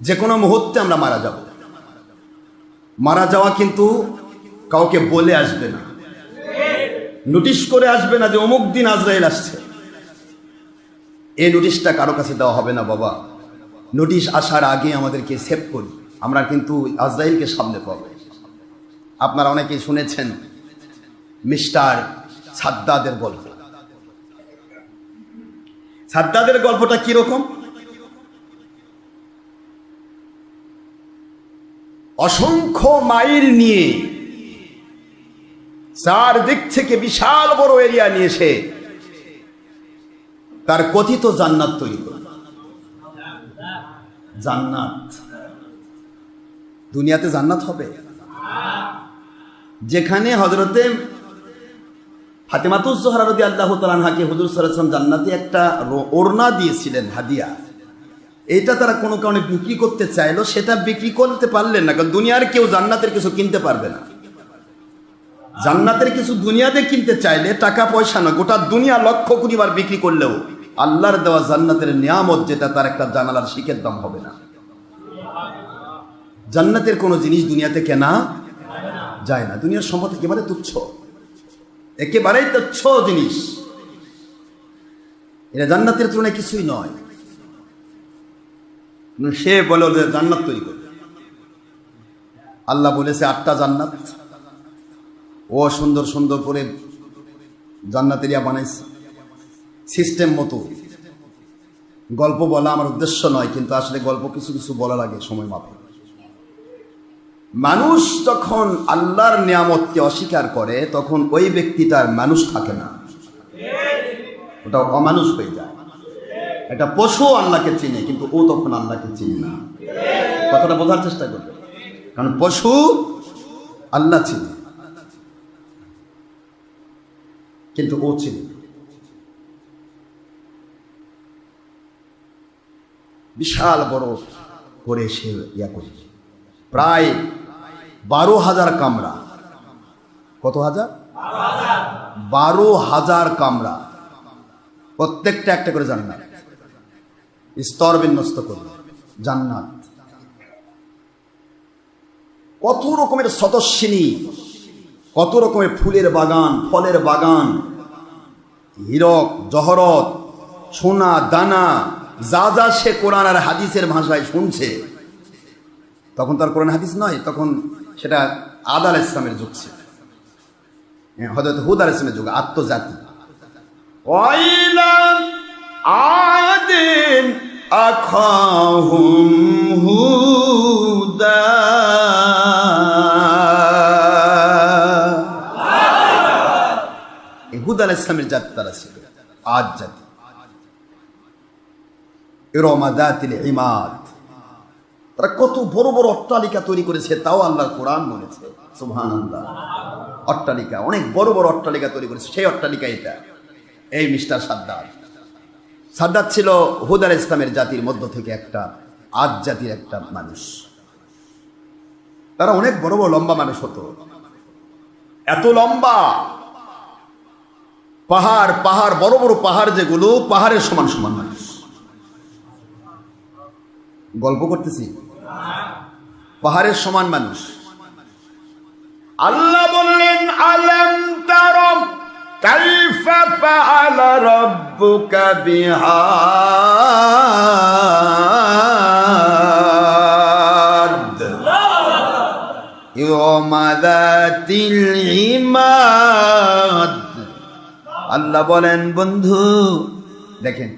যে কোনো মুহূর্তে আমরা মারা যাব। মারা যাওয়া কিন্তু কাউকে বলে আসবে না। নোটিশ করে আসবে না যে অমুক দিন আজরাইল আসছে। এই নোটিশটা কারও কাছে দেওয়া হবে না বাবা। নোটিশ আসার আগে আমাদেরকে সেভ করি আমরা কিন্তু আজরাইলকে সামনে পাবো। আপনারা অনেকেই শুনেছেন, মিস্টার সাদ্দাদের গল্প। সাদ্দাদের গল্পটা কীরকম? অসংখ্য মাইল নিয়ে চার দিক থেকে বিশাল বড় এরিয়া নিয়ে তার কথিত জান্নাত তৈরি করে জান্নাত। দুনিয়াতে জান্নাত হবে। যেখানে হজরতে ফাতেমাতুজ জোহরা রদি আল্লাহ তালানহাকে জান্নাতে একটা ওড়না দিয়েছিলেন, হাদিয়া। এইটা তারা কোনো কারণে বিক্রি করতে চাইলো, সেটা বিক্রি করতে পারলেন না, কারণ দুনিয়ার কেউ জান্নাতের কিছু কিনতে পারবে না। জান্নাতের কিছু দুনিয়াতে কিনতে চাইলে টাকা, পয়সা না, গোটা দুনিয়া লক্ষ কোটি বার বিক্রি করলেও আল্লাহর দেওয়া জান্নাতের নিয়ামত যেটা, তার একটা জানালার শিখের দাম হবে না। জান্নাতের কোনো জিনিস দুনিয়াতে কেনা যায় না, দুনিয়ার সম্পদ একেবারে তুচ্ছ। একেবারেই তুচ্ছ জিনিস। এটা জান্নাতের তুলনায় কিছুই নয়। সে বলে ওদের জান্নাত তৈরি করবে। আল্লাহ বলেছে, আটটা জান্নাত। ও সুন্দর সুন্দর করে জান্নাত এরিয়া বানাইছে। সিস্টেম মতো। গল্প বলা আমার উদ্দেশ্য নয়, কিন্তু আসলে গল্প কিছু কিছু বলা লাগে সময় মাপে। মানুষ যখন আল্লাহর নিয়ামতকে অস্বীকার করে, তখন ওই ব্যক্তিটার মানুষ থাকে না। ওটা অমানুষ হয়ে যায়। একটা পশু আল্লাহকে চিনে, কিন্তু ও তখন আল্লাহকে চিনে না। কথাটা বোঝার চেষ্টা করবে। কারণ পশু আল্লাহ চিনে। কিন্তু ও চিনে বিশাল বড় করে সে ইয়া করে। প্রায় বারো হাজার কামরা। কত হাজার? বারো হাজার কামরা। প্রত্যেকটা একটা করে জান্নাত। স্তর বিন্যস্ত করবে জান্নাত। কত রকমের সদস্যিনী কত রকমের ফুলের বাগান ফলের বাগান। হীরক জহরত সোনা দানা যা যা সে কোরআন আর হাদিসের ভাষায় শুনছে। তখন তার কোরআন হাদিস নয় তখন সেটা আদাল ইসলামের যুগ ছিল। হ্যাঁ, হজরত হুদ আল ইসলামের যুগ আত্মজাতি। হুদা। এই হুদ আল ইসলামের জাতি তারা ছিল, আজ জাতি। ইরমাদাতিল ইমাদ তারা কত বড় বড় অট্টালিকা তৈরি করেছে, তাও আল্লাহর কোরআন বলেছে আল্লাহ অট্টালিকা, অনেক বড় বড় অট্টালিকা তৈরি করেছে, সেই অট্টালিকা এটা। এই মিস্টার সাদ্দাত সাদ্দাত ছিল হুদার ইসলামের জাতির মধ্য থেকে একটা আজ জাতির একটা মানুষ। তারা অনেক বড় বড় লম্বা মানুষ হতো। এত লম্বা। পাহাড় পাহাড়, বড় বড় পাহাড় যেগুলো পাহাড়ের সমান সমান মানুষ। গল্প করতেছি। পাহাড়ের সমান মানুষ। আল্লাহ বললেন, আলম তারম বিহাদ ইয়মা যাতিল ইমাদ আল্লাহ বলেন, বন্ধু, দেখেন,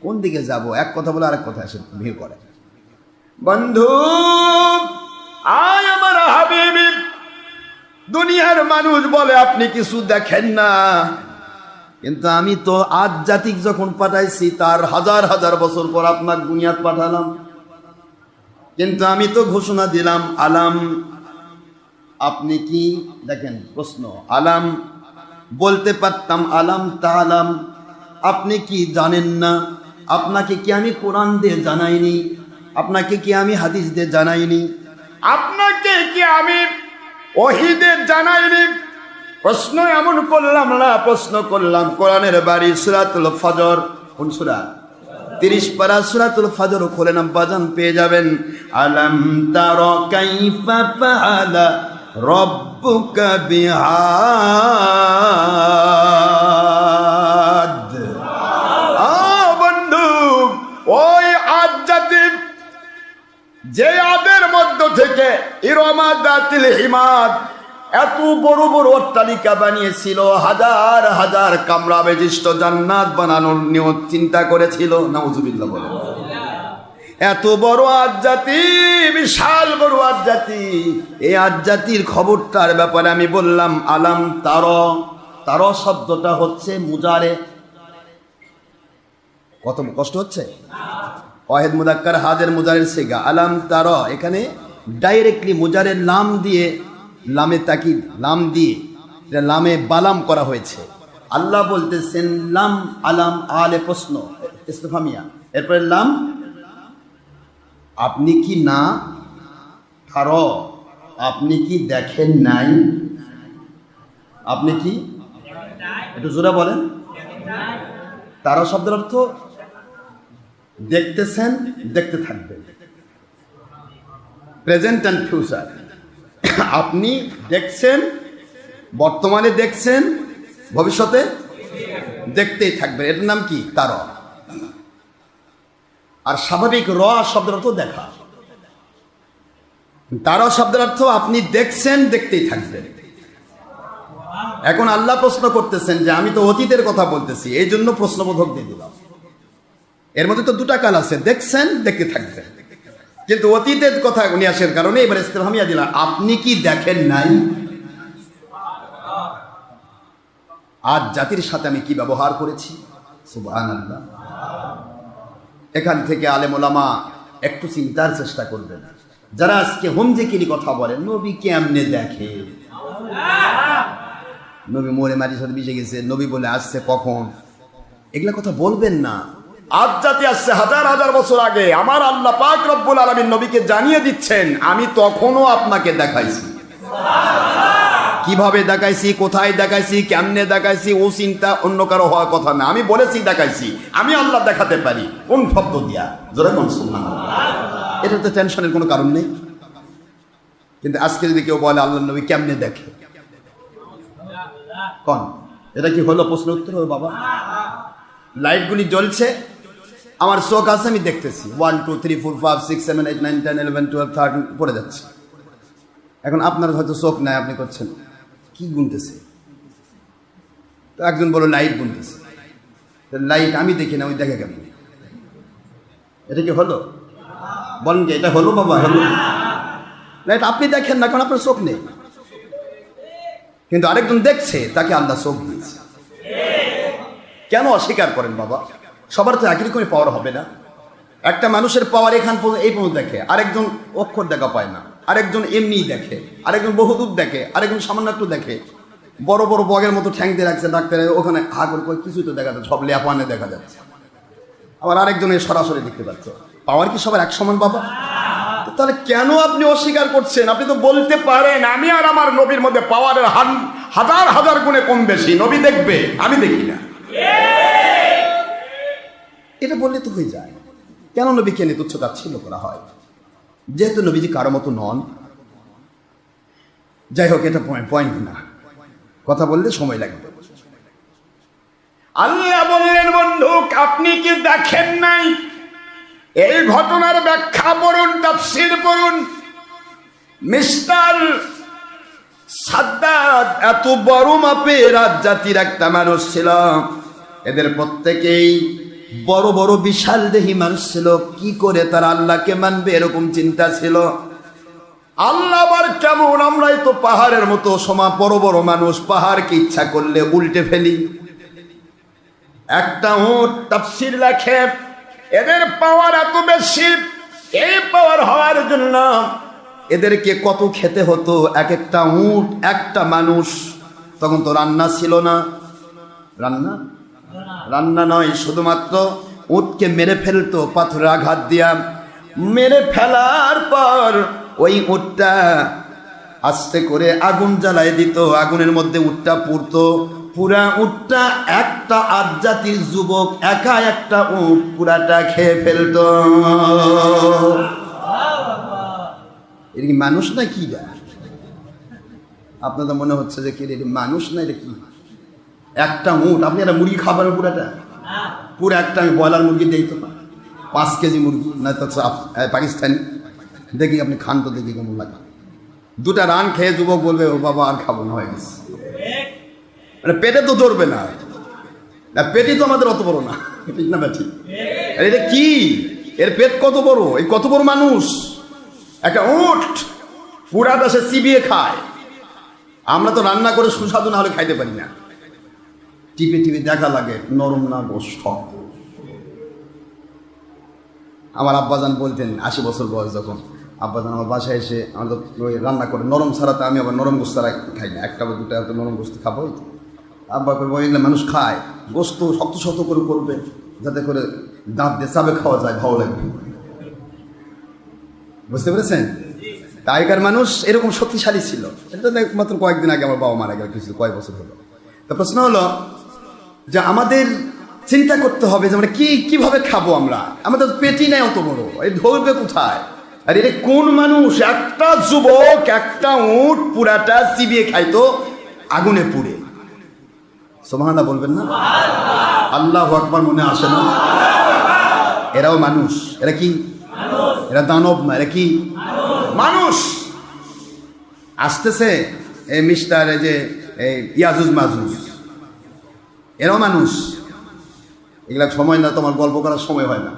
কোন দিকে যাব? এক কথা বলে আরেক কথা এসে ভিড় করে। বন্ধু দুনিয়ার মানুষ বলে, আপনি কিছু দেখেন না। কিন্তু আমি তো আজ জাতিক যখন পাঠাইছি, তার হাজার হাজার বছর পর আপনার দুনিয়াত পাঠালাম। কিন্তু আমি তো ঘোষণা দিলাম, আলাম, আপনি কি দেখেন? প্রশ্ন, আলাম, বলতে পারতাম, আলাম তালাম আপনি কি জানেন না? আপনাকে কি আমি কোরআন দিয়ে জানাইনি? আপনাকে কি আমি হাদিস দিয়ে জানাইনি? আপনাকে কি আমি ওহিদে জানাইনি প্রশ্ন এমন করলাম না, প্রশ্ন করলাম কোরআনের বাড়ি সুরাতুল ফজর। কোন সুরা? তিরিশ পারা সুরাতুল ফাজর নাম বাজান পেয়ে যাবেন। আলম তার কাইফা ফাআলা রব্বুকা বিহাদ আ বন্ধু ওই আজ জাতি যে আদের মধ্য এত বড় বড় অট্টালিকা বানিয়েছিল, হাজার হাজার কামরা বেজিষ্ট জান্নাত বানানোর নিয়ত চিন্তা করেছিল। নাউজুবিল্লাহ বলে এত বড় আজ জাতি বিশাল বড় আজ জাতি এই আজ জাতির খবরটার ব্যাপারে আমি বললাম, আলাম তার তার শব্দটা হচ্ছে মুজারে। কত কষ্ট হচ্ছে? ওয়াহেদ মুদাক্কার হাজের মুজারের সেগা। আলাম তার, এখানে ডাইরেক্টলি মোজারের লাম দিয়ে, লামে তাকিদ, লাম দিয়ে লামে বালাম করা হয়েছে। আল্লাহ বলতেছেন, লাম আলাম আলে প্রশ্ন ইস্তফামিয়া এরপরে লাম, আপনি কি না তার আপনি কি দেখেন নাই? আপনি কি? একটু জোরে বলেন। তারা শব্দের অর্থ, দেখতেছেন, দেখতে থাকবেন। প্রেজেন্ট অ্যান্ড ফিউচার আপনি দেখছেন, বর্তমানে দেখছেন, ভবিষ্যতে দেখতেই থাকবেন। এটার নাম কি? তার। আর স্বাভাবিক র শব্দের অর্থ দেখা। তার শব্দের অর্থ আপনি দেখছেন, দেখতেই থাকবেন। এখন আল্লাহ প্রশ্ন করতেছেন যে, আমি তো অতীতের কথা বলতেছি, এই জন্য প্রশ্নবোধক দিয়ে দিলাম। এর মধ্যে তো দুটা কাল আছে, দেখছেন, দেখতে থাকবেন। কিন্তু অতীতের কথা উনি আসার কারণে এবার ইস্তেফামিয়া দিলাম আপনি কি দেখেন নাই? আজ জাতির সাথে আমি কি ব্যবহার করেছি? এখান থেকে আলেম ওলামা একটু চিন্তার চেষ্টা করবেন। যারা আজকে হোমজেকিরি কথা বলেন, নবী কেমনে দেখে? নবী মোরে মাটির সাথে মিশে গেছে, নবী বলে আসছে কখন? এগুলা কথা বলবেন না। আজ জাতি আসছে হাজার হাজার বছর আগে, আমার আল্লাহ পাক রব্বুল আলমীর নবীকে জানিয়ে দিচ্ছেন, আমি তখনও আপনাকে দেখাইছি। কীভাবে দেখাইছি, কোথায় দেখাইছি, কেমনে দেখাইছি, ও চিন্তা অন্য কারও হওয়ার কথা না। আমি বলেছি দেখাইছি, আমি আল্লাহ দেখাতে পারি। কোন শব্দ দিয়া? জোরে কোন এটা তো টেনশনের কোনো কারণ নেই। কিন্তু আজকে যদি কেউ বলে, আল্লাহ নবী কেমনে দেখে? কন? এটা কি হলো প্রশ্ন উত্তর বাবা? লাইটগুলি জ্বলছে। আমার চোখ আছে, আমি দেখতেছি। One two three four five six seven eight nine ten eleven twelve thirteen পড়ে যাচ্ছে। এখন আপনার হয়তো চোখ নাই, আপনি করছেন, কি গুনতেছে? তো একজন বলো লাইট গুনতেছে। লাইট আমি দেখি না, ওই দেখে কেমন? এটা কি হলো? বলেন কি, এটা হলো বাবা, হলো। লাইট আপনি দেখেন না, কারণ আপনার চোখ নেই। কিন্তু আরেকজন দেখছে, তাকে আল্লাহ চোখ দিয়েছে। কেন অস্বীকার করেন বাবা? সবার তো একই রকমের পাওয়ার হবে না। একটা মানুষের পাওয়ার এখান পর্যন্ত এই পর্যন্ত দেখে। আরেকজন অক্ষর দেখা পায় না। আরেকজন এমনিই দেখে। আরেকজন বহুদূর দেখে। আরেকজন সামান্য একটু দেখে। বড় বড় বগের মতো ঠ্যাং দিয়ে রাখছে ডাক্তারের ওখানে হা করে কিছুই তো দেখা যাচ্ছে সব লেপানে দেখা যাচ্ছে। আবার আরেকজনের সরাসরি দেখতে পাচ্ছে। পাওয়ার কি সবার এক সমান বাবা? তাহলে কেন আপনি অস্বীকার করছেন? আপনি তো বলতে পারেন আমি আর আমার নবীর মধ্যে পাওয়ারের হান হাজার হাজার গুণে কম বেশি। নবী দেখবে আমি দেখি না। এটা বললে তো হয়ে যায়। কেন নবীকে নিয়ে তুচ্ছ তাচ্ছিল্য করা হয়? যেহেতু নবীজি কারও মতো নন, যাই হোক, এটা পয়েন্ট না। কথা বললে সময় লাগবে আল্লাহ বললেন, বন্ধু, আপনি কি দেখেন নাই? এই ঘটনার ব্যাখ্যা পড়ুন, তাফসির পড়ুন। মিস্টার সাদ্দাত এত বড় মাপের রাজ জাতির একটা মানুষ ছিল। এদের প্রত্যেকেই বড় বড় বিশাল দেহি মানুষ ছিল। কি করে তারা আল্লাহকে মানবে? এরকম চিন্তা ছিল। আল্লাহ আবার কেমন? আমরাই তো পাহাড়ের মতো সমা বড় বড় মানুষ। পাহাড়কে ইচ্ছা করলে উল্টে ফেলি। একটা উট তাফসির লেখে, এদের পাওয়ার এত বেশি, এই পাওয়ার হওয়ার জন্য এদেরকে কত খেতে হতো? এক একটা উট, একটা মানুষ। তখন তো রান্না ছিল না। রান্না? রান্না নয়, শুধুমাত্র উটকে মেরে ফেলতো পাথরের আঘাত দিয়া। মেরে ফেলার পর ওই উটটা আস্তে করে আগুন জ্বালায় দিত, আগুনের মধ্যে উটটা পুড়তো। পুরা উটটা একটা আজাতির যুবক, একা একটা উট পুরাটা খেয়ে ফেলতো। এটা কি মানুষ না কি আপনাদের মনে হচ্ছে যে কি এটা মানুষ না এটা কি? একটা উট আপনি একটা মুরগি খাবেন পুরাটা? পুরো একটা আমি ব্রয়লার মুরগি দিই তো পাঁচ কেজি মুরগি, না তো পাকিস্তানি। দেখি আপনি খান তো দেখি কেমন লাগে। দুটা রান খেয়ে যুবক বলবে, ও বাবা, আর খাব না, হয়ে গেছে। মানে পেটে তো ধরবে না। পেটই তো আমাদের অত বড় না। ঠিক না আর, এটা কি? এর পেট কত বড়? এই কত বড় মানুষ? একটা উঠ! পুরা দেশে চিবিয়ে খায়। আমরা তো রান্না করে সুস্বাদু না হলে খাইতে পারি না। টিপে টিপে দেখা লাগে, নরম না শক্ত আমার আব্বাজান বলতেন, আশি বছর বয়স যখন, আব্বাজান আমার বাসায় এসে আমার রান্না করে, নরম ছাড়াতে আমি আবার নরম গোস্ত খাই না, একটা বা দুটা নরম গোস্ত খাব। আব্বা করব এগুলো মানুষ খায়, গোস্ত শক্ত শক্ত করে করবে, যাতে করে দাঁত দিয়ে চাবে খাওয়া যায়, ভালো লাগবে। বুঝতে পেরেছেন? আগেকার মানুষ এরকম শক্তিশালী ছিল। এটা মাত্র কয়েকদিন আগে আমার বাবা মারা গেল, কিছু কয়েক বছর হলো। তো প্রশ্ন হলো যে আমাদের চিন্তা করতে হবে যে আমরা কি, কীভাবে খাব আমরা? আমাদের পেটি নেই অত বড়। এই ধরবে কোথায়? আর এটা কোন মানুষ? একটা যুবক, একটা উট, পুরাটা চিবিয়ে খাইতো, আগুনে পুড়ে। সোমাহানা বলবেন না? আল্লাহ আকবার মনে আসে না? এরাও মানুষ। এরা কি? এরা দানব না, এরা কি? মানুষ! আসতেছে, এই মিস্টার, এই যে ইয়াজুজ মাজুজ এরাও মানুষ। এগুলা সময় না, তোমার গল্প করার সময় হয় না।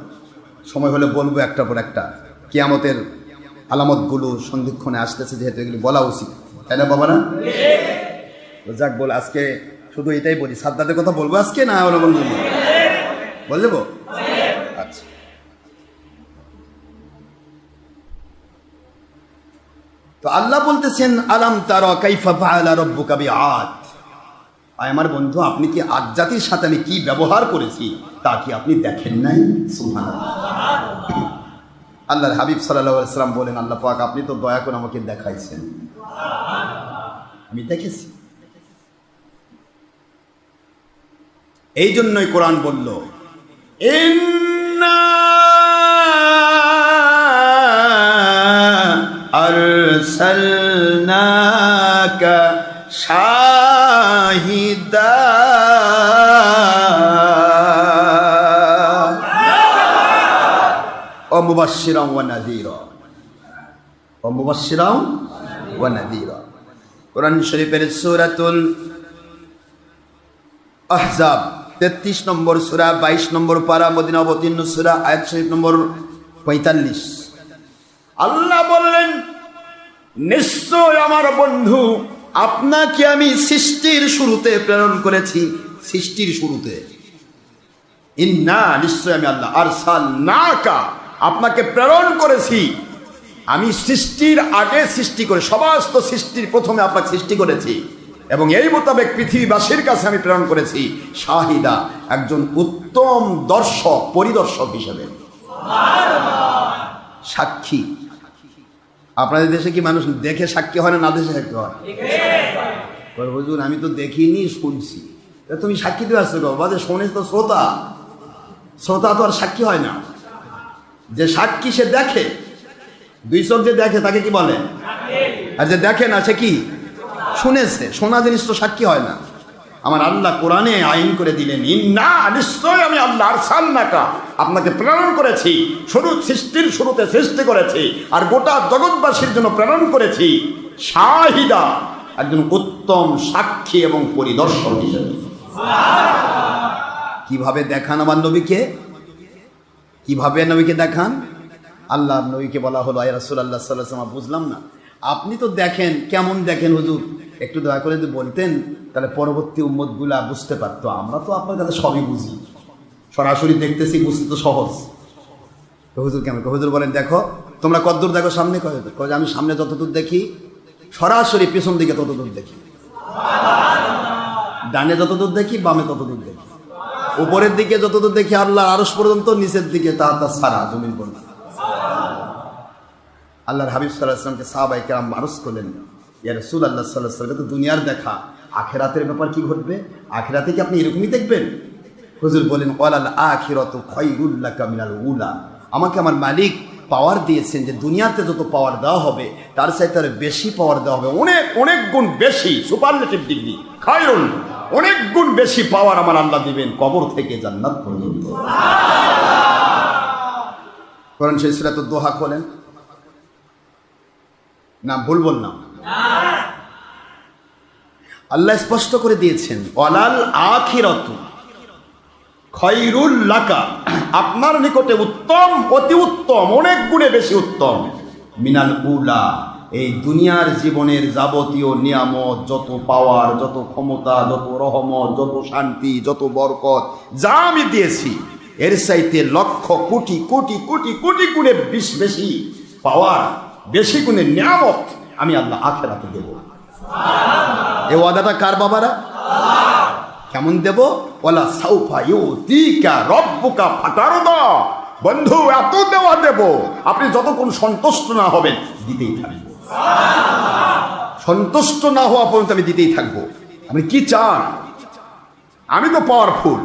সময় হলে বলব একটা পর একটা। কিয়ামতের আলামতগুলো সন্ধিক্ষণে আসতেছে, যেহেতু এগুলি বলা উচিত। তাই না বাবা না যাক, বল, আজকে শুধু এটাই বলি। সাদ্দাদের কথা বলব আজকে না ওরা বলব বল দেবো? আচ্ছা। তো আল্লাহ বলতেছেন, আলাম তারা কাইফা ফাআলা রাব্বুকা বিআদ? আয় আমার বন্ধু, আপনি কি আজ জাতির সাথে আমি কি ব্যবহার করেছি, তা কি আপনি দেখেন নাই? সুবহানাল্লাহ। আল্লাহর হাবিব সাল্লাম বলেন, আল্লাহ পাক, আপনি তো দয়া করে আমাকে দেখাইছেন। আমি দেখেছি। এই জন্যই কোরআন বলল, ইন্না কোরআন শরীফের তেত্রিশ নম্বর সুরা, বাইশ নম্বর পারা, মদিনা অবতীর্ণ সুরা, আয়াত শরীফ নম্বর পঁয়তাল্লিশ। আল্লাহ বললেন, নিশ্চয় আমার বন্ধু আপনাকে আমি সৃষ্টির শুরুতে প্রেরণ করেছি, সৃষ্টির শুরুতে। ইন্না নিশ্চয় আমি আল্লাহ। আর সাল না কা আপনাকে প্রেরণ করেছি। আমি সৃষ্টির আগে সৃষ্টি করে, সমস্ত সৃষ্টির প্রথমে আপনাকে সৃষ্টি করেছি। এবং এই মোতাবেক পৃথিবীবাসীর কাছে আমি প্রেরণ করেছি শাহিদা, একজন উত্তম দর্শক, পরিদর্শক হিসেবে। সাক্ষী। আপনাদের দেশে কি মানুষ দেখে সাক্ষী হয় না না দেশে সাক্ষী হয়? হুজুর, আমি তো দেখিনি, শুনছি। তুমি সাক্ষী দিয়ে আসছো যে শোনে তো শ্রোতা। শ্রোতা তো আর সাক্ষী হয় না। যে সাক্ষী সে দেখে, দুই চোখ যে দেখে, তাকে কি বলে? আর যে দেখে না, সে কি? শুনেছে। শোনা জিনিস তো সাক্ষী হয় না। আমার আল্লাহ কোরআনে আইন করে দিলেন, ইন্না নিশ্চয় আমি আল্লাহ আরসালনাকা আপনাকে প্রেরণ করেছি, শুরু, সৃষ্টির শুরুতে সৃষ্টি করেছি, আর গোটা জগৎবাসীর জন্য প্রেরণ করেছি শাহিদা, একজন উত্তম সাক্ষী এবং পরিদর্শক হিসেবে। কীভাবে দেখান আমার নবীকে? কীভাবে নবীকে দেখান? আল্লাহ নবীকে বলা হলো, আয় রাসুল আল্লাহ সাল্লাহ বুঝলাম না। আপনি তো দেখেন, কেমন দেখেন হুজুর? একটু দয়া করে যদি বলতেন, তাহলে পরবর্তী উম্মতগুলা বুঝতে পারতো। আমরা তো আপনার কাছে সবই বুঝি। সরাসরি দেখতেছি, বুঝতে তো সহজ। হুজুর কেমন? হুজুর বলেন, দেখো, তোমরা কতদূর দেখো, সামনে কয় আমি সামনে যতদূর দেখি, সরাসরি পেছন দিকে ততদূর দেখি। ডানে যতদূর দেখি, বামে ততদূর দেখি। উপরের দিকে যতদূর দেখি আল্লাহ আরস পর্যন্ত, নিচের দিকে তা তা সারা জমিন পর্যন্ত। আল্লাহর হাবিব সাল্লাহ আসলামকে সাহাবাই কেরাম মানুষ করলেন ইয়া রসুল আল্লাহ সাল্লাহ সাল্লাম তো দুনিয়ার দেখা আখেরাতের ব্যাপার কি ঘটবে? আখেরাতে কি আপনি এরকমই দেখবেন? হুজুর বলেন ওয়ালাল আখিরাতু খায়রুল মিনাল উলা। আমাকে আমার মালিক পাওয়ার দিয়েছেন যে দুনিয়াতে যত পাওয়ার দেওয়া হবে তার চাইতে আরও বেশি পাওয়ার দেওয়া হবে। অনেক অনেক গুণ বেশি সুপারলেটিভ ডিগ্রি খায়রুল অনেক গুণ বেশি পাওয়ার আমার আল্লাহ দিবেন কবর থেকে জান্নাত পর্যন্ত। কোরআন সেই সুরা তো দোহা খোলেন। না, ভুল বললাম। আল্লাহ স্পষ্ট করে দিয়েছেন অলাল আখিরত খৈরুল লাকা আপনার নিকটে উত্তম, অতি উত্তম, অনেক গুণে বেশি উত্তম। মিনাল উলা, এই দুনিয়ার জীবনের যাবতীয় নিয়ামত, যত পাওয়ার, যত ক্ষমতা, যত রহমত, যত শান্তি, যত বরকত, যা আমি দিয়েছি, এর চাইতে লক্ষ কোটি কোটি কোটি কোটি গুণে বিশ বেশি পাওয়ার। বেশি গুণে নিয়ামত আমি আল্লাহ আখেরাতে দেব। এ ওয়াদাটা কার বাবারা? কেমন দেব? ওলা সাউফা ইউতিকা রব্বুকা ফাতারদা। বন্ধু এত দেওয়া দেব আপনি যতক্ষণ সন্তুষ্ট না হবেন দিতেই থাকব সন্তুষ্ট না হওয়া পর্যন্ত আমি দিতেই থাকব। আপনি কি চান? আমি তো পাওয়ারফুল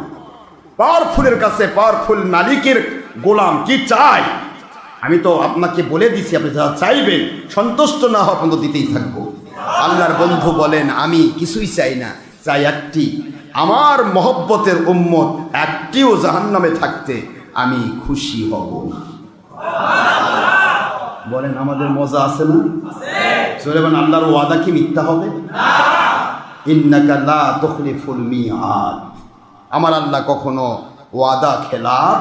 পাওয়ারফুলের কাছে পাওয়ারফুল মালিকের গোলাম কি চাই? আমি তো আপনাকে বলে দিছি, আপনি যা চাইবেন, সন্তুষ্ট না হওয়া পর্যন্ত দিতেই থাকব। আল্লাহর বন্ধু বলেন, আমি কিছুই চাই না, চাই একটি। আমার মহব্বতের উম্মত একটিও জাহান্নামে থাকতে আমি খুশি হব না। বলেন, আমাদের মজা আছে না? চলে বলেন, আল্লাহর ওয়াদা কি মিথ্যা হবে? ইন্নাকা লা তুখলিফুল আমার আল্লাহ কখনো ওয়াদা খেলাপ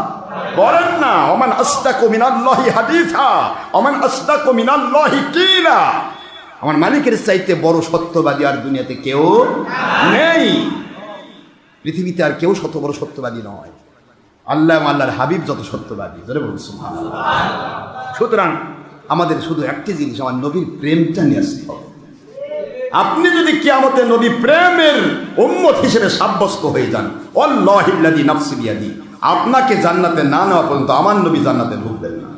করেন না ওমান আস্তাকু মিনাল্লাহি হাদিসা ওমান আস্তাকু মিনাল্লাহি কিলা। আমার মালিকের চাইতে বড় সত্যবাদী আর দুনিয়াতে কেউ নেই। পৃথিবীতে আর কেউ শত বড় সত্যবাদী নয়। আল্লাহ আল্লাহর হাবিব যত সত্যবাদী। ধরে বলুন। সুতরাং আমাদের শুধু একটি জিনিস, আমার নবীর প্রেমটা নিয়ে আসতে হবে। আপনি যদি কিয়ামতে নবী প্রেমের উম্মত হিসেবে সাব্যস্ত হয়ে যান অল্লাহিল্লাদি নাফসি বিয়াদি, আপনাকে জান্নাতে না নেওয়া পর্যন্ত আমার নবী জান্নাতে ঢুকবেন না।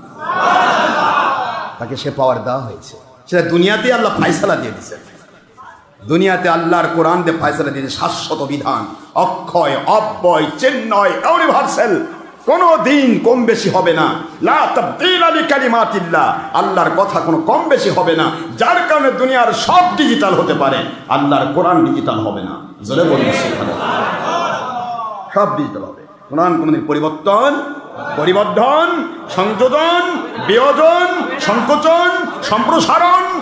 তাকে সে পাওয়ার দেওয়া হয়েছে। সেটা দুনিয়াতে আল্লাহ ফাইসালা দিয়ে দিয়েছেন। দুনিয়াতে আল্লাহর কোরআন দিয়ে ফাইসালা দিয়েছে শাশ্বত বিধান। অক্ষয়, অব্যয় চেন্নয় ইউনিভার্সাল কোনো দিন কম বেশি হবে না। লা আল্লাহর কথা কোনো কম বেশি হবে না। যার কারণে দুনিয়ার সব ডিজিটাল হতে পারে। আল্লাহর কোরআন ডিজিটাল হবে না। সব ডিজিটাল হবে। কোরআন কোনোদিন পরিবর্তন, পরিবর্ধন, সংযোজন, বিয়োজন, সংকোচন, সম্প্রসারণ,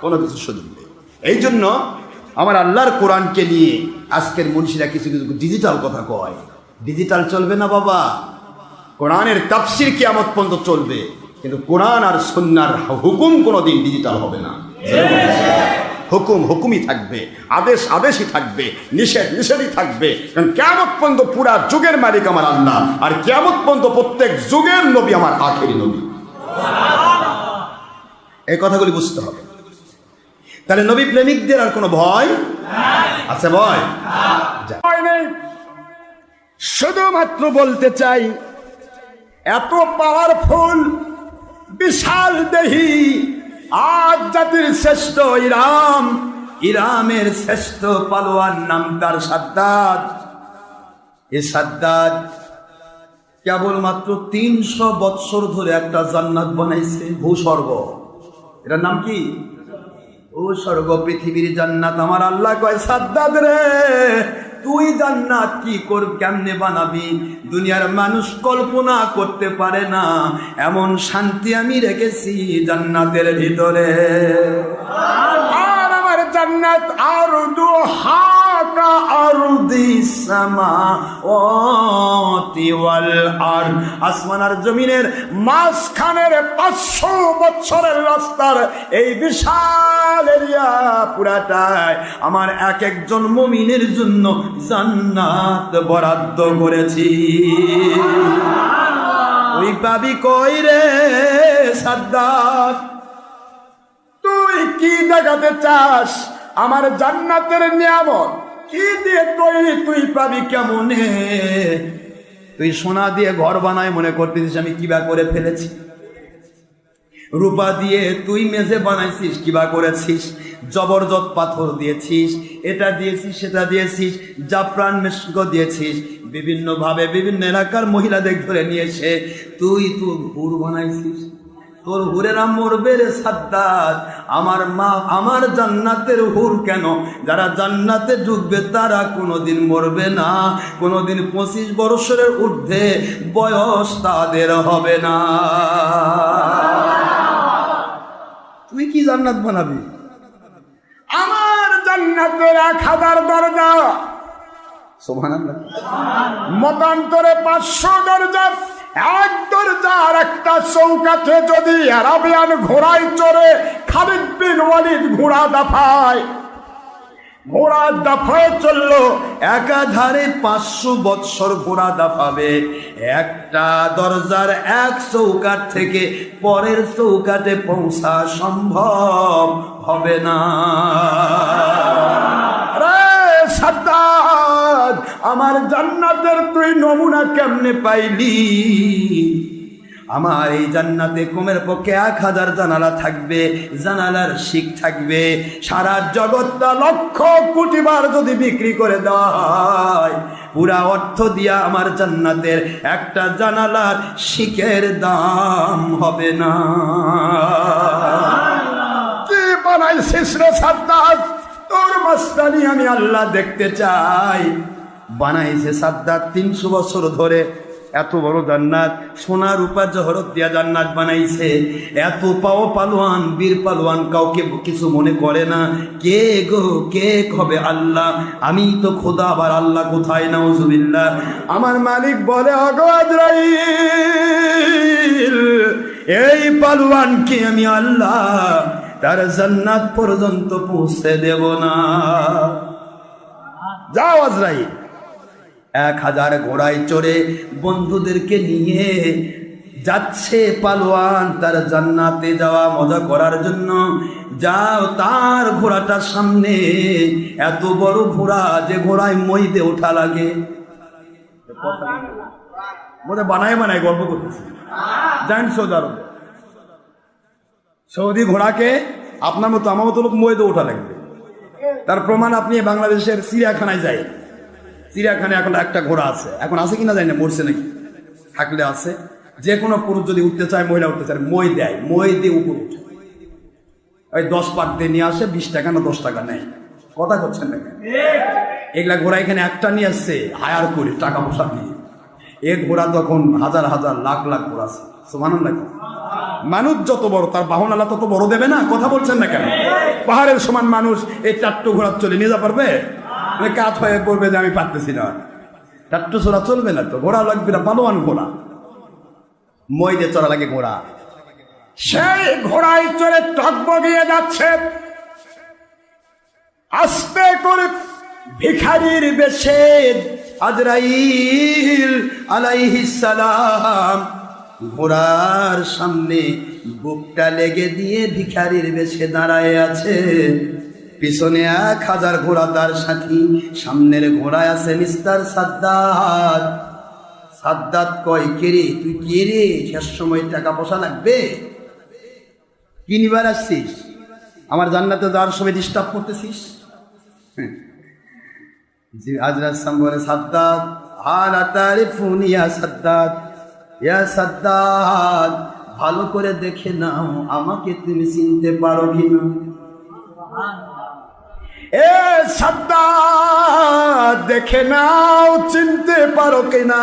কোনো কিছু সুযোগ নেই। এই জন্য আমার আল্লাহর কোরআনকে নিয়ে আজকের মনীষীরা কিছু কিছু ডিজিটাল কথা কয়। ডিজিটাল চলবে না বাবা। কোরআনের তাফসির কিয়ামত পর্যন্ত চলবে, কিন্তু কোরআন আর সন্ন্যার হুকুম কোনোদিন ডিজিটাল হবে না। হুকুম, হুকুমই থাকবে, আদেশ, আদেশই থাকবে, নিষেধ, নিষেধই থাকবে। কারণ কেমন পর্যন্ত পুরা যুগের মালিক আমার আল্লাহ, আর কেমন পর্যন্ত প্রত্যেক যুগের নবী আমার আখেরি নবী। এই কথাগুলি বুঝতে হবে। তাহলে নবী প্রেমিকদের আর কোনো ভয়? আছে। ভয়? শুধুমাত্র বলতে চাই এত পাওয়ারফুল বিশাল দেহি, আজ জাতির শ্রেষ্ঠ ইরাম, ইরামের শ্রেষ্ঠ পালোয়ার নাম তার সাদ্দাদ। এ সাদ্দাদ কেবলমাত্র তিনশো বৎসর ধরে একটা জান্নাত বানাইছে, ভূস্বর্গ। এটার নাম কি? ও স্বর্গ পৃথিবীর জান্নাত। আমার আল্লাহ কয়, সাদ্দাদ রে! তুই জান্নাত কি কর, কেমনে বানাবি? দুনিয়ার মানুষ কল্পনা করতে পারে না। এমন শান্তি আমি রেখেছি জান্নাতের ভিতরে। জান্নাত আর দু হাকা আরদি সামা ও তিওয়াল আর। আসমান আর জমিনের মাঝখানের পাঁচশো বছরের রাস্তার এই বিশাল এরিয়া পুরাটায় আমার এক একজন মমিনের জন্য জান্নাত বরাদ্দ করেছি। ওই পাবি কই রে সাদ্দাত? তুই কি দেখাতে চাস? আমার জান্নাতের নিয়ামত। কি দিয়ে তৈরি তুই পাবি কেমনে? তুই সোনা দিয়ে ঘর বানায় মনে করতেছিস আমি কিবা করে ফেলেছি? রূপা দিয়ে তুই মেঝে বানাইছিস কিবা করেছিস? জবরদস্ত পাথর দিয়েছিস, এটা দিয়েছিস, সেটা দিয়েছিস, জাফরান মেশক দিয়েছিস, বিভিন্নভাবে বিভিন্ন এলাকার মহিলাদের ধরে নিয়ে এসে তুই তো হুর বানাইছিস। তোর হুরেরা মরবে রে সাদ্দাত। আমার মা আমার জান্নাতের হুর কেন? যারা জান্নাতে ঢুকবে তারা কোনোদিন মরবে না। কোনোদিন পঁচিশ বছরের ঊর্ধ্বে বয়স তাদের হবে না। তুই কি জান্নাত বানাবি? আমার জান্নাতের এক হাজার দরজা। মতান্তরে পাঁচশো দরজা। এক দরজার একটা চৌকাঠে যদি অ্যারাবিয়ান ঘোড়ায় চড়ে ঘোড়া চলল, একাধারে পাঁচশো বৎসর ঘোড়া দাফাবে। একটা দরজার এক চৌকাট থেকে পরের চৌকাটে পৌঁছা সম্ভব হবে না। আমার জান্নাতের তুই নমুনা কেমনে পাইলি? আমার এই জান্নাতে কমের পক্ষে এক হাজার জানালা থাকবে, জানালার শিখ থাকবে। সারা জগৎটা লক্ষ কোটি বার যদি বিক্রি করে হয় পুরা অর্থ দিয়া আমার জান্নাতের একটা জানালার শিখের দাম হবে না। কি বানাইছিস রে সাদ্দাদ তোর মাস্তানি আমি আল্লাহ দেখতে চাই। বানাইছে সাদ্দাত তিনশো বছর ধরে। এত বড় জান্নাত সোনা রূপা জহরত দিয়া জান্নাত বানাইছে। এত পাও পালোয়ান, বীর পালোয়ান কাউকে কিছু মনে করে না। কে গো, কে হবে আল্লাহ? আমি তো খোদা, আবার আল্লাহ কোথায়? নাউজুবিল্লাহ। আমার মালিক বলে এই পালোয়ানকে আমি আল্লাহ তার জান্নাত পর্যন্ত পৌঁছে দেব না। যাও আজরাইল। এক হাজার ঘোড়ায় চড়ে বন্ধুদেরকে নিয়ে যাচ্ছে পালোয়ান তার জান্নাতে যাওয়া, মজা করার জন্য। যাও তার ঘোড়াটার সামনে। এত বড় ঘোড়া যে ঘোড়ায় মইতে ওঠা লাগে। মনে বানায় বানায় গল্প করতেছি। জানেন সৌদি আরবে সৌদি ঘোড়াকে আপনার মতো, আমার মতো লোক মইতে ওঠা লাগবে। তার প্রমাণ আপনি বাংলাদেশের চিড়িয়াখানায় যাই। চিড়িয়াখানায় এখন একটা ঘোড়া আছে। এখন আছে কিনা জানি না, মরছে নাকি? থাকলে আছে। যে কোনো পুরুষ যদি উঠতে চায়, মহিলা উঠতে চায়, মই দেয়, মই দিয়ে উপর উঠে। ওই দশ পাক দিয়ে নিয়ে আসে, বিশ টাকা না দশ টাকা নেয়। কথা করছেন না? এগুলা ঘোড়া এখানে একটা নিয়ে আসছে, হায়ার করে, টাকা পয়সা দিয়ে। এ ঘোড়া তখন হাজার হাজার, লাখ লাখ ঘোড়া আছে। মানুষ যত বড়, তার বাহনালা তত বড় দেবে না? কথা বলছেন না কেন? পাহাড়ের সমান মানুষ, এই চারটু ঘোড়া চলে নিয়ে যা পারবে? কাত হয়ে পড়বে যে আমি পারতেছি না। চারটু ছোড়া চলবে না তো, ঘোড়া লাগবে না, পালোয়ান ঘোড়া। মই চড়া লাগে ঘোড়া। সেই ঘোড়ায় চড়ে টকবগিয়ে যাচ্ছে। আস্তে করে ভিখারির বেশে আজরাইল সালাম ঘোড়ার সামনে বুকটা লেগে দিয়ে ভিখারির বেশে দাঁড়ায় আছে। পিছনে এক হাজার ঘোড়া তার সাথী, সামনের ঘোড়ায় আছে মিস্টার সাদ্দাত। সাদ্দাত কয় কেরে তুই কে রে? শেষ সময় টাকা পয়সা লাগবে? কি নিবার আসছিস? আমার জান্নাতে যাওয়ার সময় ডিস্টার্ব করতেছিস? জি সাম বলে, সাদ্দাত, হাল তারিফুন ইয়া সাদ্দাত ইয়া সাদ্দাত, ভালো করে দেখে নাও, আমাকে তুমি চিনতে পারো কিনা? এ সাদা দেখে নাও চিনতে পারো কিনা।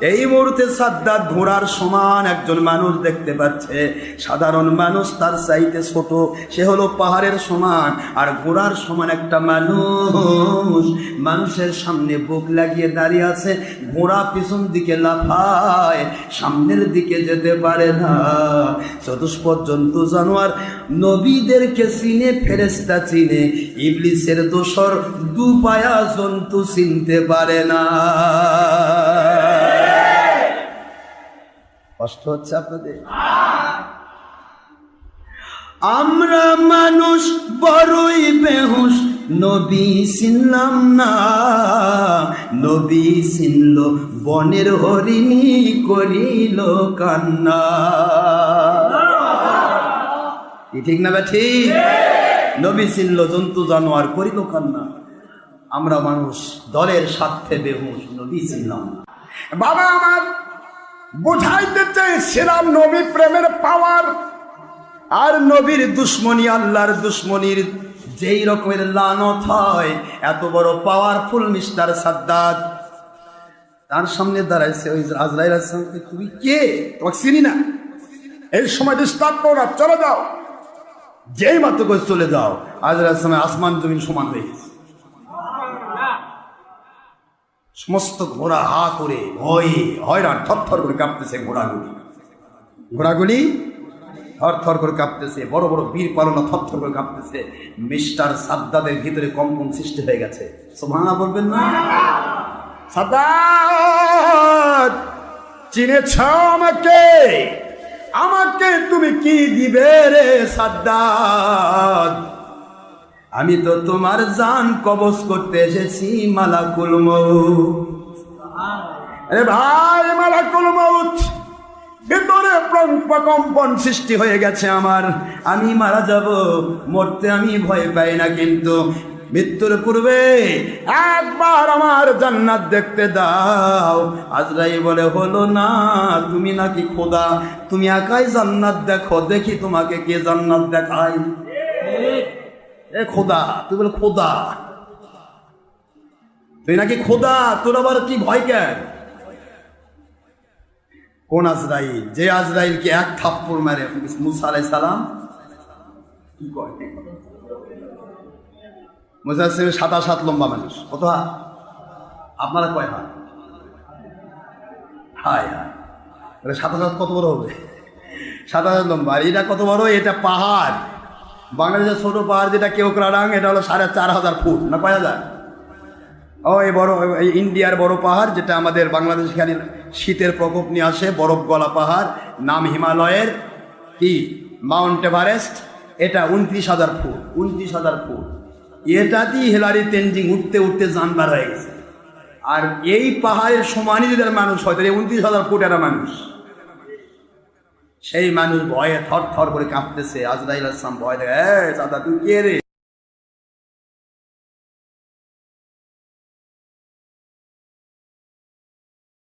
এই মুহূর্তে সাদ্দাত ঘোড়ার সমান একজন মানুষ দেখতে পাচ্ছে। সাধারণ মানুষ তার চাইতে ছোট, সে হলো পাহাড়ের সমান, আর ঘোড়ার সমান একটা মানুষ। মানুষের সামনে বুক লাগিয়ে দাঁড়িয়ে আছে, ঘোড়া পিছন দিকে লাফায়, সামনের দিকে যেতে পারে না। চতুষ্পদ জন্তু জানোয়ার নবীদেরকে চিনে ফেরেস্তা চিনে, ইবলিসের দোসর দু পায়া জন্তু চিনতে পারে না। কষ্ট হচ্ছে আপনাদের? আমরা মানুষ বড়ই বেহুশ, নবী চিনলাম না। নবী চিনল, বনের হরিণী করিল কান্না। ঠিক না বা ঠিক? নবী চিনল, জন্তু জানোয়ার করিল কান্না। আমরা মানুষ দলের স্বার্থে বেহুশ, নবী চিনলাম না। বাবা আমার বুঝাইতে চেয়েছিলাম নবী প্রেমের পাওয়ার। আর নবীর দুশ্মনী, আল্লাহর দুশ্মনীর যেই রকমের লানত হয়, এত বড় পাওয়ারফুল মিস্টার সাদ্দাত। তার সামনে দাঁড়াইছে ওই তুমি কে? তোমাকে চিনি না? এই সময় ডিস্টার্ব করো না, চলে যাও। যেই মাত্র করে চলে যাও। আজরাইল আসমান জমিন সমান হয়ে গেছে। সমস্ত ঘোড়া হা করে ভয়ে, হয়রান, থরথর করে কাঁপতেছে ঘোড়াগুলি। ঘোড়াগুলি থর থর করে কাঁপতেছে, বড় বড় বীর পালনা থর থর করে কাঁপতেছে। মিস্টার সাদ্দাদের ভিতরে কম্পন সৃষ্টি হয়ে গেছে। সোভানা বলবেন না? সাদাত চিনেছ আমাকে? আমাকে তুমি কি দিবে রে সাদ্দাত? আমি তো তোমার জান কবজ করতে এসেছি, মালাকুল আরে ভাই, মালাকুল মউত। ভিতরে কম্পন সৃষ্টি হয়ে গেছে আমার। আমি মারা যাব, মরতে আমি ভয় পাই না কিন্তু। মৃত্যুর পূর্বে একবার আমার জান্নাত দেখতে দাও। আজরাই বলে, হলো না, তুমি নাকি খোদা? তুমি একাই জান্নাত দেখো, দেখি তোমাকে কে জান্নাত দেখাই এ খোদা, তুই বলে খোদা। তুই নাকি খোদা, তোর আবার কি ভয় কেন? কোন আজরাইল? যে আজরাইলকে এক থাপ্পড় মারে মুসা আলাই সালাম কি কয় মুসা সাতাশ হাত লম্বা মানুষ। কত হাত? আপনারা কয় হাত? হায় হায়। সাতাশ হাত কত বড় হবে? সাতাশ হাত লম্বা। এটা কত বড়? এটা পাহাড়। বাংলাদেশের ছোট পাহাড় যেটা কেওক্রাডাং এটা হলো সাড়ে চার হাজার ফুট, না কয় হাজার? ও, এই বড়, এই ইন্ডিয়ার বড় পাহাড় যেটা আমাদের বাংলাদেশ এখানে শীতের প্রকোপ নিয়ে আসে বরফ গলা পাহাড়, নাম হিমালয়ের, কি? মাউন্ট এভারেস্ট, এটা উনত্রিশ হাজার ফুট, উনত্রিশ হাজার ফুট। এটাতেই হেলারি তেনজিং উঠতে উঠতে জানবার হয়ে গেছে। আর এই পাহাড়ের সমানই যদি মানুষ হয়, তাহলে উনত্রিশ হাজার ফুট একটা মানুষ। সেই মানুষ ভয়ে থর থর করে কাঁপতেছে। আজরাইল আসলাম ভয় দেখে তুই কে রে?